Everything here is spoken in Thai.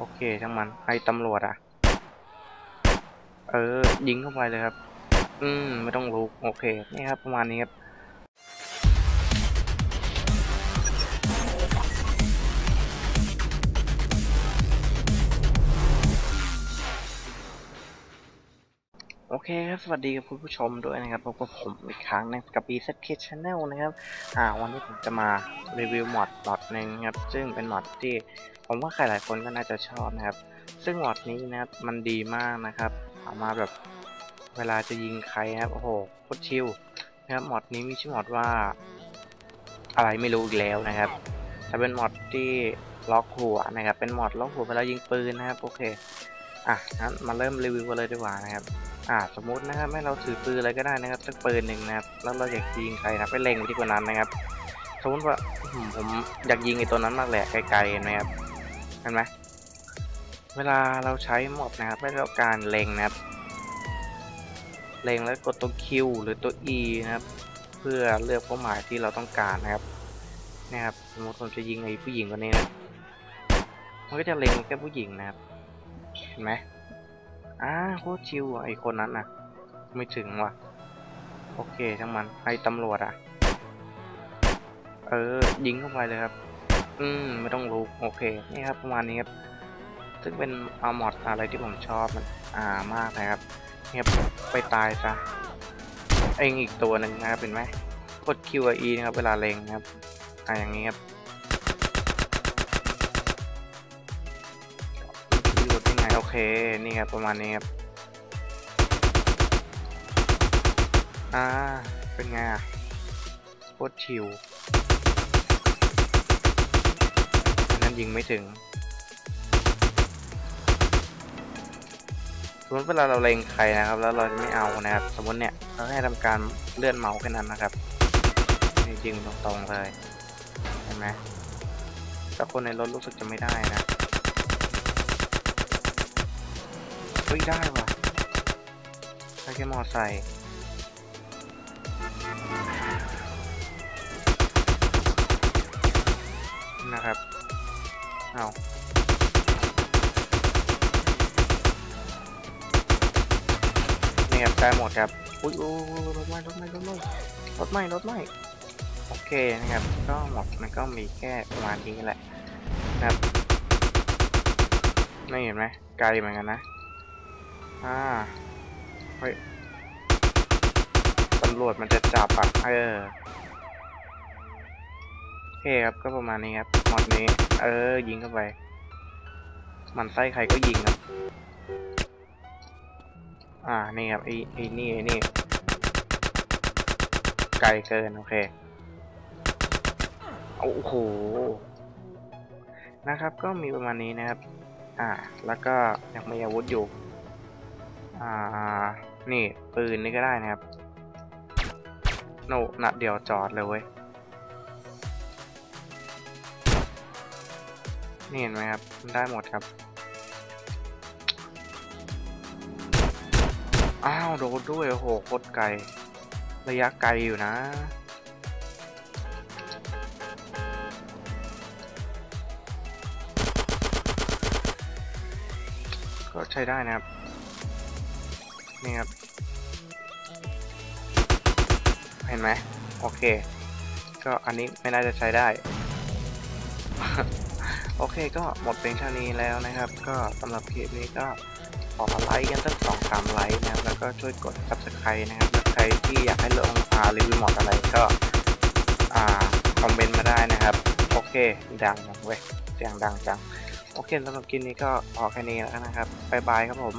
โอเคช่างมันไอ้ตำรวจอะ เออยิงเข้าไปเลยครับ อืมไม่ต้องลุกโอเค นี่ครับประมาณนี้ครับ โอเคครับ สวัสดีกับคุณผู้ชมด้วยนะครับพบกับผมอีกครั้งในกับ BZK Channel นะครับ อ่า วันนี้ผมจะมารีวิวมอดมอดหนึ่งครับ ซึ่งเป็นมอดที่ผมว่าใครหลายคนก็น่าจะชอบนะครับ ซึ่งมอดนี้นะครับ มันดีมากนะครับสามาแบบเวลาจะยิงใครนะครับ โอ้โหโคตรชิลนะครับ มอดนี้มีชื่อมอดว่า อะไรไม่รู้อีกแล้วนะครับ จะเป็นมอดที่ล็อกหัวนะครับ เป็นมอดล็อกหัวเวลายิงปืนนะครับ โอเค อะงั้นมาเริ่มรีวิวกันเลยดีกว่านะครับ อ่าสมมตินะครับให้เราถือปืนอะไรก็ได้นะครับสักปืนหนึ่งนะครับแล้วเราอยากยิงใครนะไปเล็งไปที่คนนั้นนะครับ สมมติว่าผมอยากยิงไอ้ตัวนั้นมากเละไกลๆเห็นไหมครับเห็นไหมเวลาเราใช้หมดนะครับให้เราการเล็งนะครับ เล็งแล้วกดตัว Q หรือตัว E นะครับ เพื่อเลือกเป้าหมายที่เราต้องการนะครับนี่ยครับสมมติผมจะยิงไอ้ผู้หญิงคนนี้นะมันก็จะเล็งแค่ผู้หญิงนะครับเห็นไหม อ่าโคตรชิวอะไอคนนั้นน่ะ ไม่ถึงว่ะ โอเคช่างมันไอตำรวจอะ เออ ยิงเข้าไปเลยครับ อืม ไม่ต้องรู้โอเค นี่ครับประมาณนี้ครับ ซึ่งเป็นเอามอดอะไรที่ผมชอบมันอ่ามากนะครับเนี่ยไปตายซะเองอีกตัวหนึ่งนะครับเห็นไหมกด Q กับ E นะครับ เวลาเล็งนะครับอ่าอย่างนี้ครับ เค นี่ครับประมาณนี้ครับ อ่า เป็นไงอะโคตรชิวอันนั้นยิงไม่ถึงสมมติเวลาเราเล็งใครนะครับ แล้วเราจะไม่เอานะครับ สมมติเนี่ยเราให้ทำการเลื่อนเมาส์แค่นั้นนะครับนี่ยิงตรงๆเลยเห็นไหมแต่คนในรถรู้สึกจะไม่ได้นะ เฮ้ยได้ว่ะใช้แค่มอไซค์นะครับเอานี่ครับได้หมดครับ อุ้ยโอ้ยรถไหม้รถไหม้รถไหม้รถไหม้รถไหม้โอเคนะครับ ก็หมดมันก็มีแค่ประมาณนี้แหละนะครับไม่เห็นไหมไกลเหมือนกันนะ อ่าเฮ้ยตำรวจมันจะจับอะเออโอเคครับก็ประมาณนี้ครับหมดนี้ เออ ยิงเข้าไป มันไส้ใครก็ยิงครับอ่า นี่ครับไอ้ไอ้นี่ไอ้นี่ ไกลเกิน โอเค โอ้โห นะครับ ก็มีประมาณนี้นะครับ อ่า แล้วก็ยังมีอาวุธอยู่ อ่า นี่ ปืนนี่ก็ได้นะครับ โนนัดเดียวจอดเลยเว้ย นี่เห็นไหมครับมันได้หมดครับ อ้าว โดนด้วย โอ้โหโคตรไกล ระยะไกลอยู่นะก็ใช้ได้นะครับ นี่ครับ เห็นไหมโอเค ก็อันนี้ไม่น่าจะใช้ได้ โอเคก็หมดเพียงเท่านี้แล้วนะครับ ก็สำหรับคลิปนี้ก็ขอไลค์กันสักสองสามไลค์นะครับ แล้วก็ช่วยกด subscribe นะครับและใครที่อยากให้ลงอารีวิวหมดอะไรก็ อ่า คอมเมนต์มาได้นะครับ โอเค ดังเว้ยเสียงดังจัง โอเคสำหรับคลิปนี้ก็พอแค่นี้แล้วนะครับ บ๊ายบายครับผม